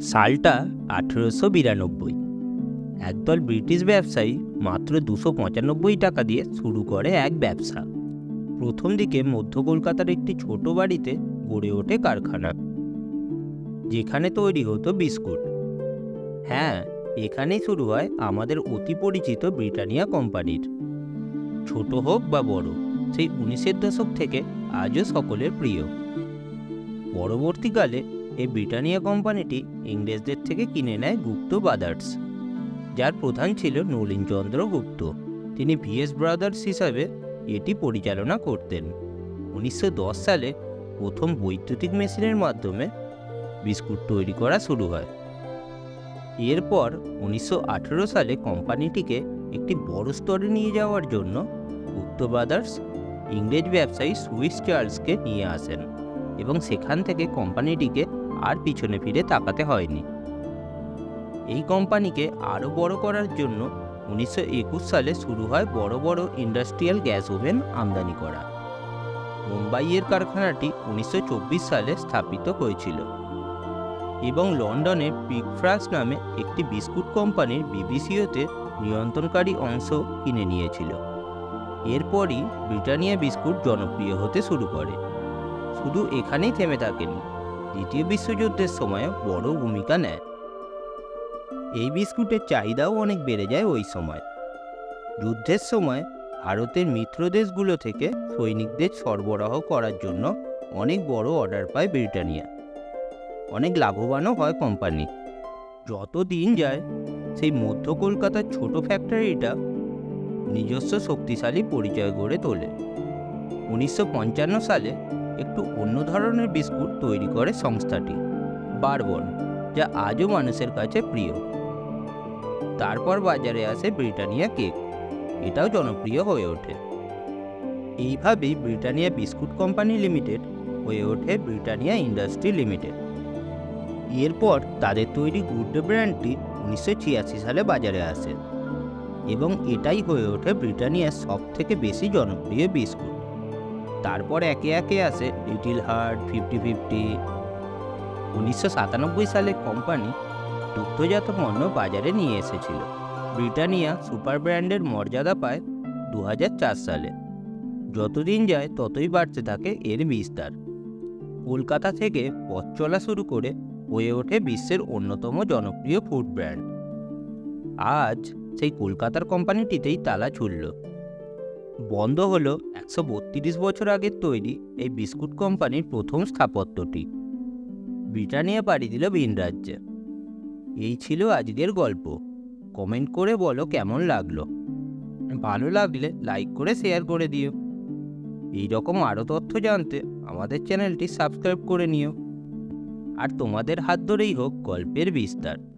সালটা আঠেরোশো বিরানব্বই। একদল ব্রিটিশ ব্যবসায়ী মাত্র দুশো পঁচানব্বই টাকা দিয়ে শুরু করে এক ব্যবসা। প্রথম দিকে মধ্য কলকাতার একটি ছোট বাড়িতে গড়ে ওঠে কারখানা, যেখানে তৈরি হতো বিস্কুট। হ্যাঁ এখানেই শুরু হয় আমাদের অতি পরিচিত ব্রিটানিয়া কোম্পানির। ছোট হোক বা বড়, সেই উনিশের দশক থেকে আজও সকলের প্রিয়। পরবর্তীকালে এই ব্রিটানিয়া কোম্পানিটি ইংরেজদের থেকে কিনে নেয় গুপ্ত ব্রাদার্স যার প্রধান ছিল নলিনচন্দ্র গুপ্ত। তিনি ভিএস ব্রাদার্স হিসাবে এটি পরিচালনা করতেন। উনিশশো দশ সালে প্রথম বৈদ্যুতিক মেশিনের মাধ্যমে বিস্কুট তৈরি করা শুরু হয়। এরপর উনিশশো আঠেরো সালে কোম্পানিটিকে একটি বড় স্তরে নিয়ে যাওয়ার জন্য গুপ্ত ব্রাদার্স ইংরেজ ব্যবসায়ী সুইস চার্লসকে নিয়ে আসেন এবং সেখান থেকে কোম্পানিটিকে আর পিছনে ফিরে তাকাতে হয়নি। এই কোম্পানিকে আরও বড় করার জন্য উনিশশো একুশ সালে শুরু হয় বড় বড় ইন্ডাস্ট্রিয়াল গ্যাস ওভেন আমদানি করা। মুম্বাইয়ের কারখানাটি উনিশশো চব্বিশ সালে স্থাপিত হয়েছিল এবং লন্ডনের পিক ফ্রান্স নামে একটি বিস্কুট কোম্পানির বিবিসিওতে নিয়ন্ত্রণকারী অংশ কিনে নিয়েছিল। এরপরই ব্রিটানিয়া বিস্কুট জনপ্রিয় হতে শুরু করে। শুধু এখানেই থেমে থাকেনি। দ্বিতীয় বিশ্বযুদ্ধের সময় বড় ভূমিকা নেয়। এই বিস্কুটের চাহিদাও অনেক বেড়ে যায় ওই সময়। যুদ্ধের সময় ভারতের মিত্র দেশগুলো থেকে সৈনিকদের সরবরাহ করার জন্য অনেক বড় অর্ডার পায় ব্রিটানিয়া। অনেক লাভবানও হয় কোম্পানি। যত দিন যায়, সেই মধ্য কলকাতার ছোট ফ্যাক্টরিটা নিজস্ব শক্তিশালী পরিচয় গড়ে তোলে। উনিশশো পঞ্চান্ন সালে একটু অন্য ধরনের বিস্কুট তৈরি করে সংস্থাটি, বারবন, যা আজও মানুষের কাছে প্রিয়। তারপর বাজারে আসে ব্রিটানিয়া কেক, এটাও জনপ্রিয় হয়ে ওঠে। এইভাবেই ব্রিটানিয়া বিস্কুট কোম্পানি লিমিটেড হয়ে ওঠে ব্রিটানিয়া ইন্ডাস্ট্রি লিমিটেড। এরপর তাদের তৈরি গুড ব্র্যান্ডটি উনিশশো ছিয়াশি সালে বাজারে আসে এবং এটাই হয়ে ওঠে ব্রিটানিয়ার সব থেকে বেশি জনপ্রিয় বিস্কুট। তারপর একে একে আসে লিটিল হার্ট ফিফটি ফিফটি উনিশশো সাতানব্বই সালে কোম্পানি দুগ্ধজাত পণ্য বাজারে নিয়ে এসেছিল। ব্রিটানিয়া সুপার ব্র্যান্ডের মর্যাদা পায় দু হাজার চার সালে। যতদিন যায়, ততই বাড়তে থাকে এর বিস্তার। কলকাতা থেকে পথ চলা শুরু করে হয়ে ওঠে বিশ্বের অন্যতম জনপ্রিয় ফুড ব্র্যান্ড। আজ সেই কলকাতার কোম্পানিটিতেই তালা ঝুলল বন্ধ হলো একশো বত্রিশ বছর আগের তৈরি এই বিস্কুট কোম্পানির প্রথম স্থাপত্যটি। ব্রিটানিয়া পাড়ি দিল ভিন রাজ্যে। এই ছিল আজকের গল্প। কমেন্ট করে বলো কেমন লাগল। ভালো লাগলে লাইক করে শেয়ার করে দিও। এই রকম আরও তথ্য জানতে আমাদের চ্যানেলটি সাবস্ক্রাইব করে নিও। আর তোমাদের হাত ধরেই হোক গল্পের বিস্তার।